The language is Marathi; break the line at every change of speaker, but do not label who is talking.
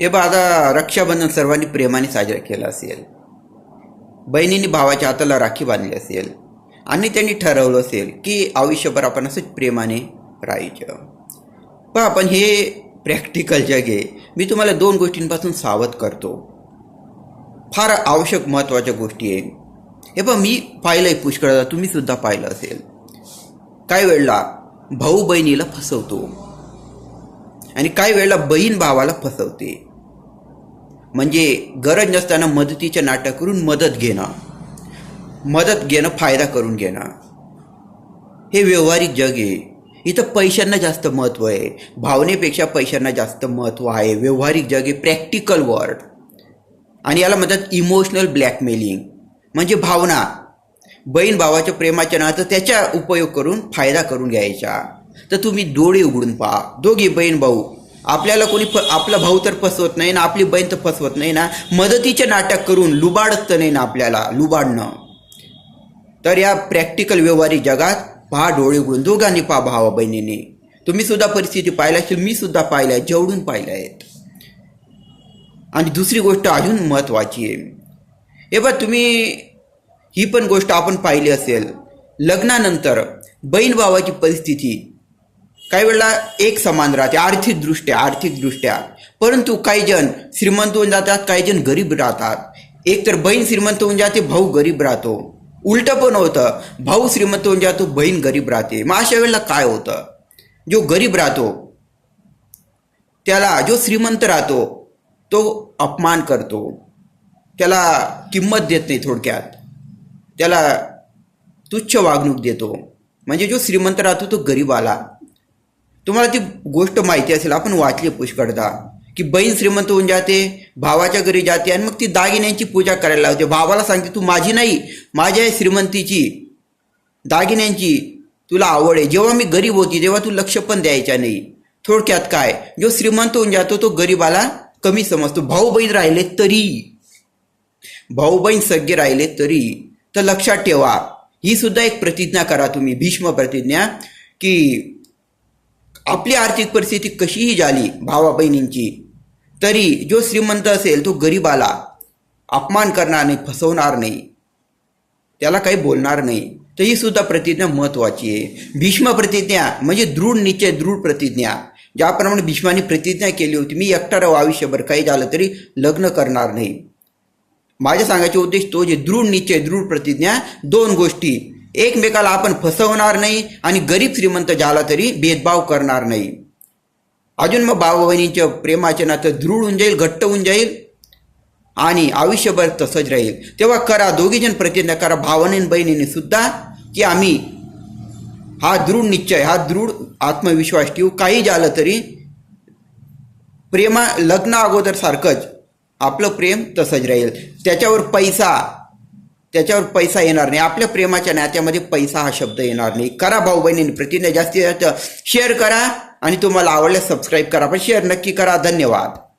हे बा आता रक्षाबंधन सर्वांनी प्रेमाने साजरा केला असेल. बहिणींनी भावाच्या हाताला राखी बांधली असेल. आणि त्यांनी ठरवलं असेल की आयुष्यभर आपण असंच प्रेमाने राहायचं. पहा आपण हे प्रॅक्टिकल जग आहे मी तुम्हाला दोन गोष्टींपासून सावध करतो. फार आवश्यक महत्त्वाच्या गोष्टी आहे हे पण मी पाहिलं आहे पुष्कळदा तुम्हीसुद्धा पाहिलं असेल. काही वेळेला भाऊ बहिणीला फसवतो. आणि काही वेळेला बहीण भावाला फसवते. म्हणजे गरज नसताना मदतीचे नाटक करून मदत घेणं मदत घेणं फायदा करून घेणं. हे व्यवहारिक जग आहे. इथं पैशांना जास्त महत्त्व आहे. भावनेपेक्षा पैशांना जास्त महत्त्व आहे. व्यवहारिक जग आहे. प्रॅक्टिकल वर्ड आणि याला म्हणतात इमोशनल ब्लॅकमेलिंग म्हणजे भावना. बहीण भावाच्या प्रेमाच्या नातं त्याचा उपयोग करून फायदा करून घ्यायचा. तर तुम्ही डोळे उघडून पहा. दोघे बहीण भाऊ आपल्याला कोणी फ आपला भाऊ तर फसवत नाही ना आपली बहीण तर फसवत नाही ना मदतीचे नाटक करून लुबाडत तर नाही ना आपल्याला लुबाडणं. तर या प्रॅक्टिकल व्यवहारिक जगात पहा डोळे उघडून. दोघांनी पहा भावा बहिणीने. तुम्ही सुद्धा परिस्थिती पाहिल्या असेल मी सुद्धा पाहिल्या आहे जेवढून पाहिल्या. आहेत आणि दुसरी गोष्ट अजून महत्त्वाची आहे. हे बघ तुम्ही ही पण गोष्ट आपण पाहिली असेल. लग्नानंतर बहीण भावाची परिस्थिती काही वेळेला एक समान राहते आर्थिकदृष्ट्या आर्थिकदृष्ट्या परंतु काही जण श्रीमंत होऊन जातात काही जण गरीब राहतात. एक तर बहीण श्रीमंत होऊन जाते भाऊ गरीब राहतो. उलटं पण होतं भाऊ श्रीमंत होऊन जातो बहीण गरीब राहते. मग अशा वेळेला काय होतं? जो गरीब राहतो त्याला जो श्रीमंत राहतो तो अपमान करतो. त्याला किंमत देत नाही थोडक्यात. त्याला तुच्छ वागणूक देतो. म्हणजे जो श्रीमंत राहतो तो गरीब आला तुम्हाला ती गोष्ट माहिती असेल आपण वाचली पुष्कळदा की बहीण श्रीमंत होऊन जाते भावाच्या घरी जाते आणि मग ती दागिन्यांची पूजा करायला लावते. भावाला सांगते तू माझी नाही माझ्या श्रीमंतीची दागिन्यांची तुला आवड आहे. जेव्हा मी गरीब होती तेव्हा तू लक्ष पण द्यायच्या नाही. थोडक्यात काय? जो श्रीमंत होऊन जातो तो गरीबाला कमी समजतो. भाऊ बहीण राहिले तरी भाऊ बहीण सगळे राहिले तरी तर लक्षात ठेवा. ही सुद्धा एक प्रतिज्ञा करा तुम्ही भीष्म प्रतिज्ञा की आपली आर्थिक परिस्थिती कशीही झाली भावा बहिणींची तरी जो श्रीमंत असेल तो गरीबाला अपमान करणार नाही फसवणार नाही. त्याला काही बोलणार नाही. तर ही सुद्धा प्रतिज्ञा महत्त्वाची आहे. भीष्म प्रतिज्ञा म्हणजे दृढ निश्चय दृढ प्रतिज्ञा. ज्याप्रमाणे भीष्माने प्रतिज्ञा केली होती मी एकटा राहू आयुष्यभर काही झालं तरी लग्न करणार नाही. माझ्या सांगायचे उद्देश तो जे दृढ निश्चय दृढ प्रतिज्ञा दोन गोष्टी एकमेकाला आपण फसवणार नाही आणि गरीब श्रीमंत झाला तरी भेदभाव करणार नाही. अजून मग भाऊ बहिणींच्या प्रेमाचे नातं दृढ होऊन जाईल घट्ट होऊन जाईल आणि आयुष्यभर तसंच राहील. तेव्हा करा दोघीजण प्रतिज्ञा करा भावाने बहिणीने सुद्धा की आम्ही हा दृढ निश्चय हा दृढ आत्मविश्वास ठेवू. काही झालं तरी प्रेमा लग्न अगोदर सारखंच आपलं प्रेम तसंच राहील. त्याच्यावर पैसा त्याच्यावर पैसा येणार नाही. आपल्या प्रेमाच्या नात्यामध्ये पैसा हा शब्द येणार नाही. करा भाऊ बहिणींनी प्रतिज्ञा जास्तीत जास्त शेअर करा आणि तुम्हाला आवडल्यास सबस्क्राईब करा. पण शेअर नक्की करा. धन्यवाद.